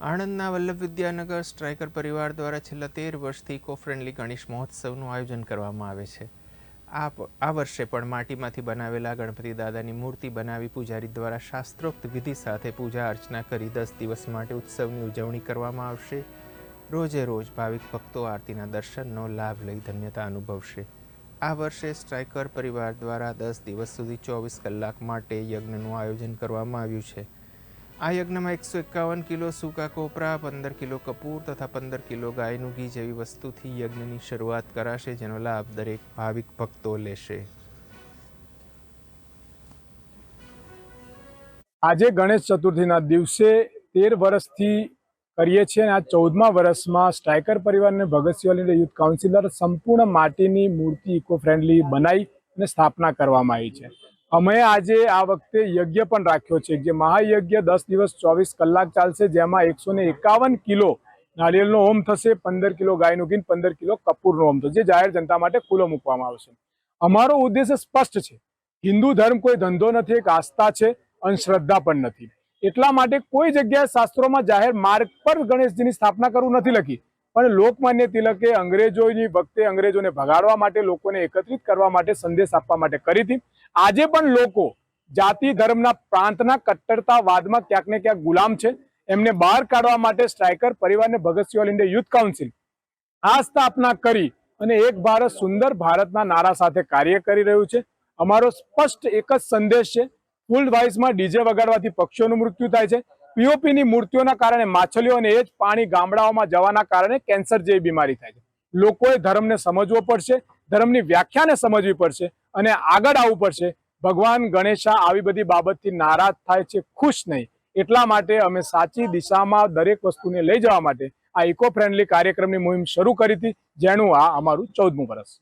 આણંદના Vallabh Vidyanagar striker પરિવાર દ્વારા છેલ્લા તેર વર્ષથી ઇકો ફ્રેન્ડલી ગણેશ મહોત્સવનું આયોજન કરવામાં આવે છે. આ આ વર્ષે પણ માટીમાંથી બનાવેલા ગણપતિ દાદાની મૂર્તિ બનાવી પૂજારી દ્વારા શાસ્ત્રોક્ત વિધિ સાથે પૂજા અર્ચના કરી દસ દિવસ માટે ઉત્સવની ઉજવણી કરવામાં આવશે. રોજે રોજ ભાવિક ભક્તો આરતીના દર્શનનો લાભ લઈ ધન્યતા અનુભવશે. આ વર્ષે સ્ટ્રાઇકર પરિવાર દ્વારા દસ દિવસ સુધી ચોવીસ કલાક માટે યજ્ઞનું આયોજન કરવામાં આવ્યું છે. આ યજ્ઞમાં એકસો એકાવન કિલો સૂકા કોપરા, પંદર કિલો કપૂર તથા પંદર કિલો ગાયનું ઘી જેવી વસ્તુથી યજ્ઞની શરૂઆત કરાશે, જેનો લાભ દરેક ભાવિક ભક્તો લેશે. આજે ગણેશ ચતુર્થીના દિવસે તેર વર્ષથી કરીએ છીએ અને આ ચૌદમા વર્ષમાં સ્ટ્રાઇકર પરિવારને ભગતસિંહ યુથ કાઉન્સિલર સંપૂર્ણ માટીની મૂર્તિ ઇકો ફ્રેન્ડલી બનાવી અને સ્થાપના કરવામાં આવી છે. અમે આજે આ વખતે યજ્ઞ પણ રાખ્યો છે જે મહાયજ્ઞ દસ દિવસ ચોવીસ કલાક ચાલશે, જેમાં એકસો ને એકાવન કિલો નારિયેળનો હોમ થશે, પંદર કિલો ગાયનું ઘી, પંદર કિલો કપૂરનો હોમ થશે, જે જાહેર જનતા માટે ખુલ્લો મૂકવામાં આવશે અમારો ઉદ્દેશ્ય સ્પષ્ટ છે. હિન્દુ ધર્મ કોઈ ધંધો નથી, એક આસ્થા છે અંધશ્રદ્ધા પણ નથી. એટલા માટે કોઈ જગ્યાએ શાસ્ત્રોમાં જાહેર માર્ગ પર ગણેશજીની સ્થાપના કરવું નથી લખી. પણ લોકમાન્ય તિલકે અંગ્રેજોની વખતે અંગ્રેજોને ભગાડવા માટે, લોકોને એકત્રિત કરવા માટે સંદેશ આપવા માટે કરી હતી. આજે પણ લોકો જાતિ, ધર્મના પ્રાંતના કટ્ટરતાવાદમાં ક્યાંક ને ક્યાંક ગુલામ છે. એમને બહાર કાઢવા માટે સ્ટ્રાઇકર પરિવારને Bhagat Singh all India youth council આ સ્થાપના કરી અને એક ભારત સુંદર ભારતના નારા સાથે કાર્ય કરી રહ્યું છે. અમારો સ્પષ્ટ એક જ સંદેશ છે. ફૂલ વાઇઝમાં ડીજે વગાડવાથી પક્ષીઓનું મૃત્યુ થાય છે. પીઓપીની મૂર્તિઓના કારણે, માછલીઓ અને એ જ પાણી ગામડાઓમાં જવાના કારણે કેન્સર જેવી બીમારી થાય છે. લોકોએ ધર્મને સમજવો પડશે, ધર્મની વ્યાખ્યાને સમજવી પડશે અને આગળ આવવું પડશે. ભગવાન ગણેશા આવી બધી બાબતથી નારાજ થાય છે, ખુશ નહીં. એટલા માટે અમે સાચી દિશામાં દરેક વસ્તુને લઈ જવા માટે આ ઇકો ફ્રેન્ડલી કાર્યક્રમની મુહિમ શરૂ કરી હતી, જેનું આ અમારું ચૌદમું વર્ષ.